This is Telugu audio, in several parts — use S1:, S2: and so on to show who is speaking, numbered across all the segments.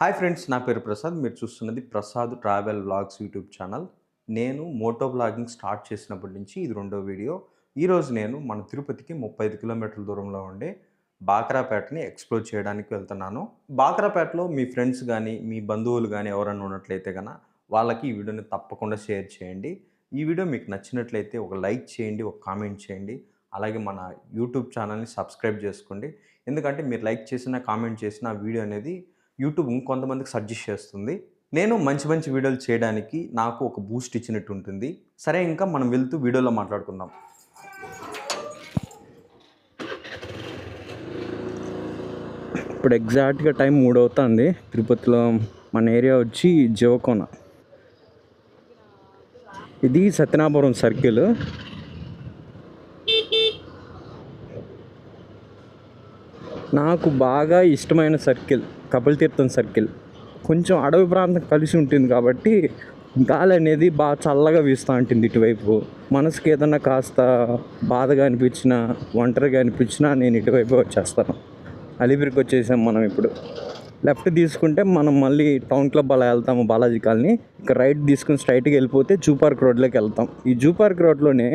S1: హాయ్ ఫ్రెండ్స్ నా పేరు ప్రసాద్. మీరు చూస్తున్నది Prasad travel vlogs YouTube channel. నేను మోటో బ్లాగింగ్ స్టార్ట్ చేసినప్పటి నుంచి ఇది రెండో వీడియో. ఈరోజు నేను మన తిరుపతికి ముప్పై ఐదు కిలోమీటర్ల దూరంలో ఉండే బాక్రాపేటని ఎక్స్ప్లోర్ చేయడానికి వెళ్తున్నాను. బాక్రాపేటలో మీ ఫ్రెండ్స్ కానీ మీ బంధువులు కానీ ఎవరైనా ఉన్నట్లయితే కనుక వాళ్ళకి ఈ వీడియోని తప్పకుండా షేర్ చేయండి. ఈ వీడియో మీకు నచ్చినట్లయితే ఒక లైక్ చేయండి ఒక కామెంట్ చేయండి. అలాగే మన యూట్యూబ్ ఛానల్ని సబ్స్క్రైబ్ చేసుకోండి. ఎందుకంటే మీరు లైక్ చేసిన కామెంట్ చేసిన వీడియో అనేది యూట్యూబ్ ఇంకొంతమందికి సజెస్ట్ చేస్తుంది. నేను మంచి మంచి వీడియోలు చేయడానికి నాకు ఒక బూస్ట్ ఇచ్చినట్టు ఉంటుంది సరే ఇంకా మనం వెళ్తూ వీడియోలో మాట్లాడుకుందాం. ఇప్పుడు ఎగ్జాక్ట్గా టైం మూడు అవుతుంది తిరుపతిలో మన ఏరియా వచ్చి జవకోన. ఇది సత్యనాపురం సర్కిల్. నాకు బాగా ఇష్టమైన సర్కిల్ కపిలతీర్థం సర్కిల్. కొంచెం అడవి ప్రాంతం కలిసి ఉంటుంది కాబట్టి గాలి అనేది బాగా చల్లగా వీస్తూ ఉంటుంది ఇటువైపు. మనసుకి ఏదన్నా కాస్త బాధగా అనిపించినా ఒంటరిగా అనిపించినా నేను ఇటువైపు వచ్చేస్తాను. అలిపిరికి వచ్చేసాం మనం ఇప్పుడు. లెఫ్ట్ తీసుకుంటే మనం మళ్ళీ టౌన్ క్లబ్ అలా వెళ్తాము బాలాజీ కాలనీ. ఇక రైట్ తీసుకుని స్ట్రైట్గా వెళ్ళిపోతే జూ పార్క్ రోడ్లోకి వెళ్తాం. ఈ జూ పార్క్ రోడ్లోనే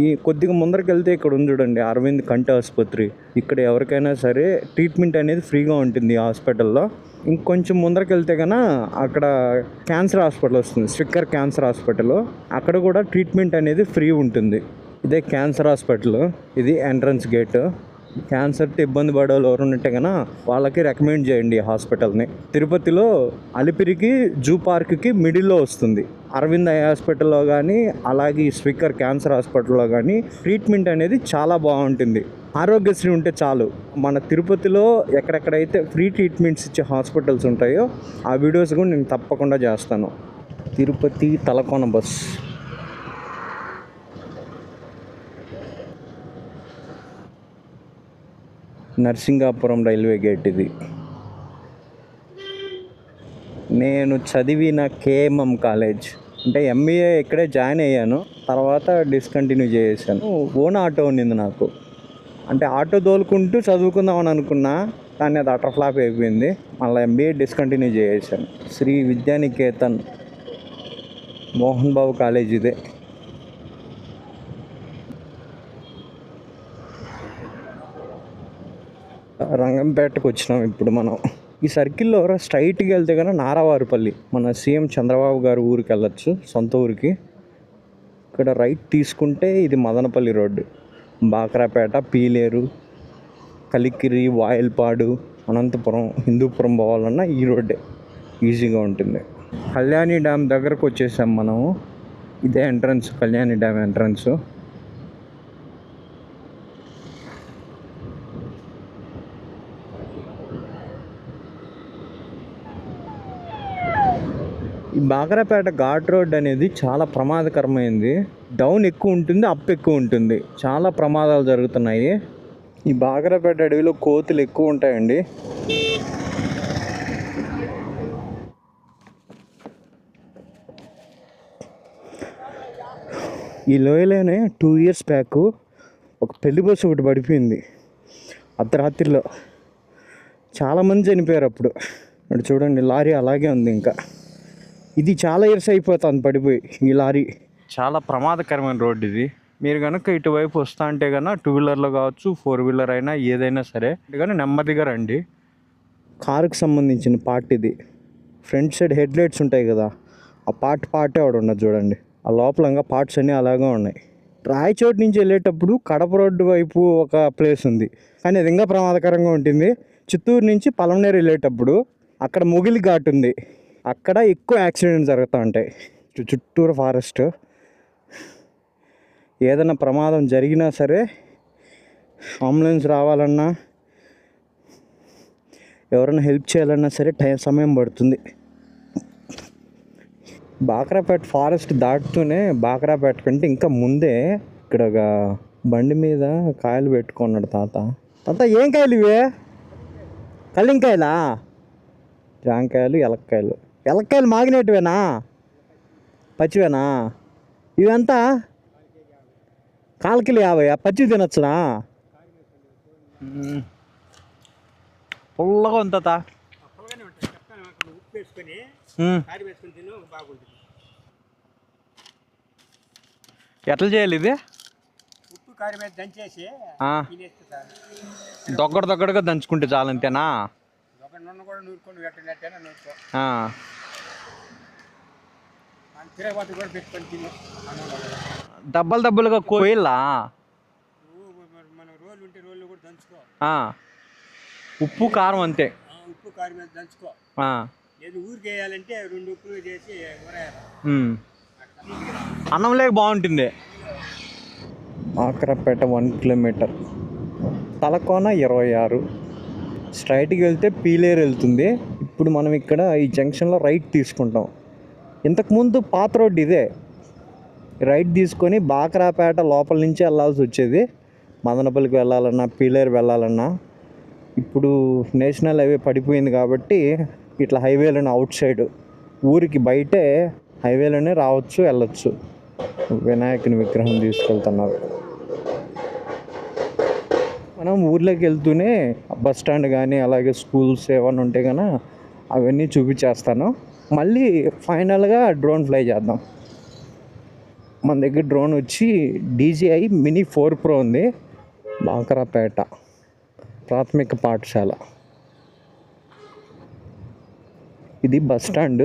S1: ఈ కొద్దిగా ముందరికి వెళ్తే ఇక్కడ ఉంది చూడండి అరవింద్ కంటి ఆసుపత్రి. ఇక్కడ ఎవరికైనా సరే ట్రీట్మెంట్ అనేది ఫ్రీగా ఉంటుంది ఈ హాస్పిటల్లో. ఇంకొంచెం ముందరికి వెళ్తే కన్నా అక్కడ క్యాన్సర్ హాస్పిటల్ వస్తుంది స్విక్కర్ క్యాన్సర్ హాస్పిటల్ అక్కడ కూడా ట్రీట్మెంట్ అనేది ఫ్రీ ఉంటుంది. ఇదే క్యాన్సర్ హాస్పిటల్ ఇది ఎంట్రన్స్ గేట్ క్యాన్సర్తో ఇబ్బంది పడేవాళ్ళు ఎవరు కన్నా వాళ్ళకి రికమెండ్ చేయండి ఈ హాస్పిటల్ని. తిరుపతిలో అలిపిరికి జూ పార్క్కి మిడిల్లో వస్తుంది. అరవింద్ ఐ హాస్పిటల్లో కానీ అలాగే స్పీకర్ క్యాన్సర్ హాస్పిటల్లో కానీ ట్రీట్మెంట్ అనేది చాలా బాగుంటుంది. ఆరోగ్యశ్రీ ఉంటే చాలు. మన తిరుపతిలో ఎక్కడెక్కడైతే ఫ్రీ ట్రీట్మెంట్స్ ఇచ్చే హాస్పిటల్స్ ఉంటాయో ఆ వీడియోస్ కూడా నేను తప్పకుండా చేస్తాను. Tirupati Talakona bus. Narsingapuram railway gate ఇది. నేను చదివిన కేఎంఎం కాలేజ్. అంటే ఎంబీఏ ఇక్కడే జాయిన్ అయ్యాను. తర్వాత డిస్కంటిన్యూ చేసాను ఓన్ ఆటో ఉండింది నాకు. అంటే ఆటో దోలుకుంటూ చదువుకుందామని అనుకున్నా కానీ అది అటర్ ఫ్లాప్ అయిపోయింది. మళ్ళీ ఎంబీఏ డిస్కంటిన్యూ చేసాను శ్రీ విద్యానికేతన్ మోహన్ బాబు కాలేజ్ ఇదే. రంగంపేటకు వచ్చినాం ఇప్పుడు మనం. ఈ సర్కిల్లో స్ట్రైట్కి వెళ్తే కనుక నారావారిపల్లి మన సీఎం చంద్రబాబు గారి ఊరికి వెళ్ళచ్చు సొంత ఊరికి. ఇక్కడ రైట్ తీసుకుంటే ఇది మదనపల్లి రోడ్డు. బాక్రాపేట పీలేరు కలికిరి వాయల్పాడు అనంతపురం హిందూపురం పోవాలన్నా ఈ రోడ్డే. ఈజీగా ఉంటుంది. కళ్యాణి డ్యామ్ దగ్గరకు వచ్చేసాం మనము. ఇదే ఎంట్రన్స్ కళ్యాణి డ్యామ్ ఎంట్రన్స్. ఈ బాగరాపేట ఘాట్ రోడ్ అనేది చాలా ప్రమాదకరమైంది. డౌన్ ఎక్కువ ఉంటుంది అప్ ఎక్కువ ఉంటుంది. చాలా ప్రమాదాలు జరుగుతున్నాయి. ఈ బాగరాపేట అడవిలో కోతులు ఎక్కువ ఉంటాయండి. ఈ లోయలోనే టూ ఇయర్స్ బ్యాక్ ఒక పెళ్ళి బస్సు ఒకటి పడిపోయింది. అర్ధరాత్రిలో. చాలామంది చనిపోయారు అప్పుడు. అటు చూడండి లారీ అలాగే ఉంది ఇంకా. ఇది చాలా ఇయర్స్ అయిపోతుంది పడిపోయి ఈ లారీ. చాలా ప్రమాదకరమైన రోడ్డు ఇది. మీరు కనుక ఇటువైపు వస్తా అంటే కనుక టూ వీలర్లో కావచ్చు ఫోర్ వీలర్ అయినా ఏదైనా సరే కానీ నెమ్మదిగా రండి. కారుకు సంబంధించిన పార్ట్ ఇది. ఫ్రంట్ సైడ్ హెడ్ లైట్స్ ఉంటాయి కదా ఆ పార్ట్ పార్టే ఒకటి ఉన్నది చూడండి. ఆ లోపలంగా పార్ట్స్ అన్నీ అలాగే ఉన్నాయి. రాయచోటి నుంచి వెళ్ళేటప్పుడు కడప రోడ్డు వైపు ఒక ప్లేస్ ఉంది. కానీ అది ఇంకా ప్రమాదకరంగా ఉంటుంది. చిత్తూరు నుంచి పలమనేరు వెళ్ళేటప్పుడు అక్కడ ముగిలి ఘాట్ ఉంది. అక్కడ ఎక్కువ యాక్సిడెంట్స్ జరుగుతూ ఉంటాయి. చుట్టూరు ఫారెస్ట్. ఏదైనా ప్రమాదం జరిగినా సరే అంబులెన్స్ రావాలన్నా ఎవరైనా హెల్ప్ చేయాలన్నా సరే టైం సమయం పడుతుంది. బాక్రాపేట ఫారెస్ట్ దాటుతూనే బాక్రాపేట కంటే ఇంకా ముందే ఇక్కడ ఒక బండి మీద కాయలు పెట్టుకున్నాడు తాత. తాత ఏం కాయలు ఇవే? కళ్ళింకాయలా జాంకాయలు ఎలక్కాయలు. ఎలక్కాయలు మాగినట్టువేనా? పచ్చివేనా? ఇవంతా కాల్ కిలో యాభై పచ్చి తినొచ్చునా? పుల్లగా ఉంది
S2: బాగుంటుంది
S1: ఎట్లా చేయాలి ఇది?
S2: ఉప్పు కారం వేసి దంచేసి
S1: ఆ,
S2: తినేస్తే చాలు.
S1: దొగ్గడ దొగ్గడగా దంచుకుంటే చాలంతేనా
S2: ఒక నూనె కూడా నూరుకొని పెట్టినట్టేనా నూరుకో. తిరగబాత కూడా పెట్టుకొని తిను.
S1: దబ్బలు దబ్బలుగా కోయిల్లా?
S2: మన రోలు ఉంటే రోళ్ళు కూడా దంచుకో.
S1: ఉప్పు కారం అంతే.
S2: ఆ, ఉప్పు కారం వేసి దంచుకో. లేదు ఊరికి వేయాలంటే రెండు ఉప్పులు చేసి.
S1: అన్నం లేక బాగుంటుంది. ఆకరపేట వన్ కిలోమీటర్. తలకోన ఇరవై ఆరు. స్ట్రైట్కి వెళ్తే పీలేరు వెళ్తుంది. ఇప్పుడు మనం ఇక్కడ ఈ జంక్షన్లో రైట్ తీసుకుంటాం. ఇంతకుముందు పాత రోడ్డు ఇదే. రైట్ తీసుకొని బాకరాపేట లోపల నుంచి వెళ్ళాల్సి వచ్చేది. మదనపల్లికి వెళ్ళాలన్నా పీలేరు వెళ్ళాలన్నా. ఇప్పుడు నేషనల్ హైవే పడిపోయింది కాబట్టి ఇట్లా హైవేలను అవుట్ సైడ్. ఊరికి బయటే హైవేలోనే రావచ్చు వెళ్ళచ్చు. వినాయకుని విగ్రహం తీసుకెళ్తున్నారు. మనం ఊర్లోకి వెళ్తూనే బస్ స్టాండ్ కానీ అలాగే స్కూల్స్ ఏమైనా ఉంటే కనుక అవన్నీ చూపించేస్తాను. మళ్ళీ ఫైనల్గా డ్రోన్ ఫ్లై చేద్దాం. మన దగ్గర డ్రోన్ వచ్చి డీజీఐ మినీ ఫోర్ ప్రో ఉంది. బాంకరాపేట ప్రాథమిక పాఠశాల. ఇది బస్ స్టాండ్.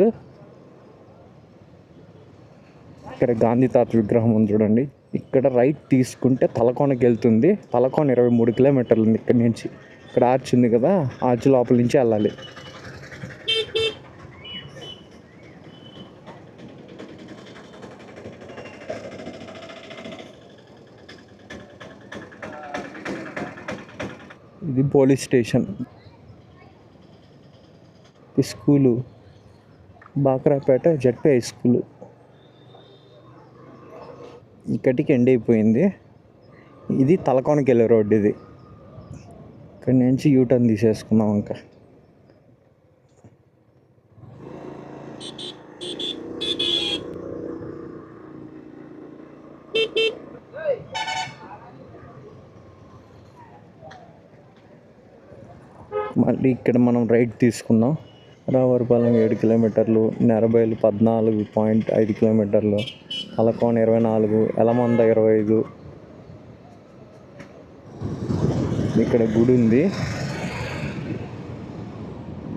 S1: ఇక్కడ గాంధీ తాత విగ్రహం ఉంది చూడండి. ఇక్కడ రైట్ తీసుకుంటే తలకోనకి వెళ్తుంది తలకోన ఇరవై మూడు కిలోమీటర్లు ఉంది ఇక్కడ నుంచి. ఇక్కడ ఆర్చ్ ఉంది కదా ఆర్చ్ లోపల నుంచి వెళ్ళాలి. ఇది పోలీస్ స్టేషన్ ఈ school. Bakrapeta ZP high school. ఇక్కడికి ఎండ్ అయిపోయింది. ఇది తలకోనకి వెళ్ళే రోడ్డు ఇది. ఇక్కడి నుంచి యూటర్న్ తీసేసుకున్నాం ఇంకా. మళ్ళీ ఇక్కడ మనం రైట్ తీసుకున్నాం రావరపాలెం ఏడు కిలోమీటర్లు నెరబైలు పద్నాలుగు పాయింట్ ఐదు కిలోమీటర్లు అలకోన ఇరవై నాలుగు ఎలమంద ఇరవై ఐదు. ఇక్కడ గుడి ఉంది.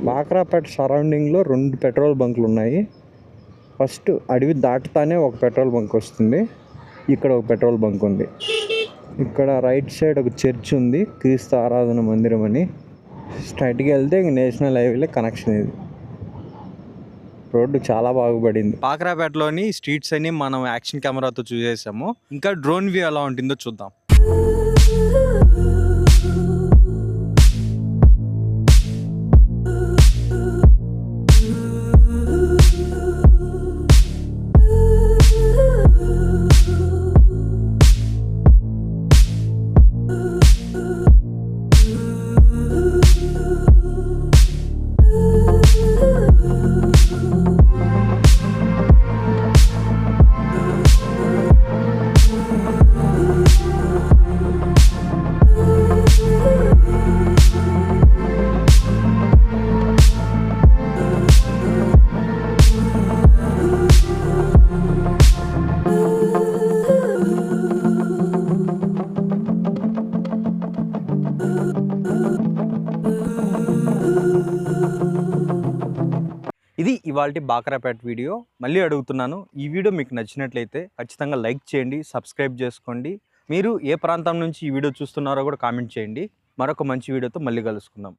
S1: బాక్రాపేట సరౌండింగ్లో రెండు పెట్రోల్ బంకులు ఉన్నాయి. ఫస్ట్ అడవి దాటుతానే ఒక పెట్రోల్ బంక్ వస్తుంది. ఇక్కడ ఒక పెట్రోల్ బంక్ ఉంది. ఇక్కడ రైట్ సైడ్ ఒక చర్చ్ ఉంది. క్రీస్తు ఆరాధన మందిరం అని. స్ట్రైట్గా వెళ్తే నేషనల్ హైవేలో కనెక్షన్ ఇది. రోడ్డు చాలా బాగుపడింది పాకరాపేటలోని స్ట్రీట్స్ అన్ని మనం యాక్షన్ కెమెరాతో చూసేసాము. ఇంకా డ్రోన్ వ్యూ ఎలా ఉంటుందో చూద్దాం. ఇది ఇవాళ బాకరాపేట వీడియో. మళ్ళీ అడుగుతున్నాను ఈ వీడియో మీకు నచ్చినట్లయితే ఖచ్చితంగా లైక్ చేయండి సబ్స్క్రైబ్ చేసుకోండి. మీరు ఏ ప్రాంతం నుంచి ఈ వీడియో చూస్తున్నారో కూడా కామెంట్ చేయండి. మరొక మంచి వీడియోతో మళ్ళీ కలుసుకుందాం.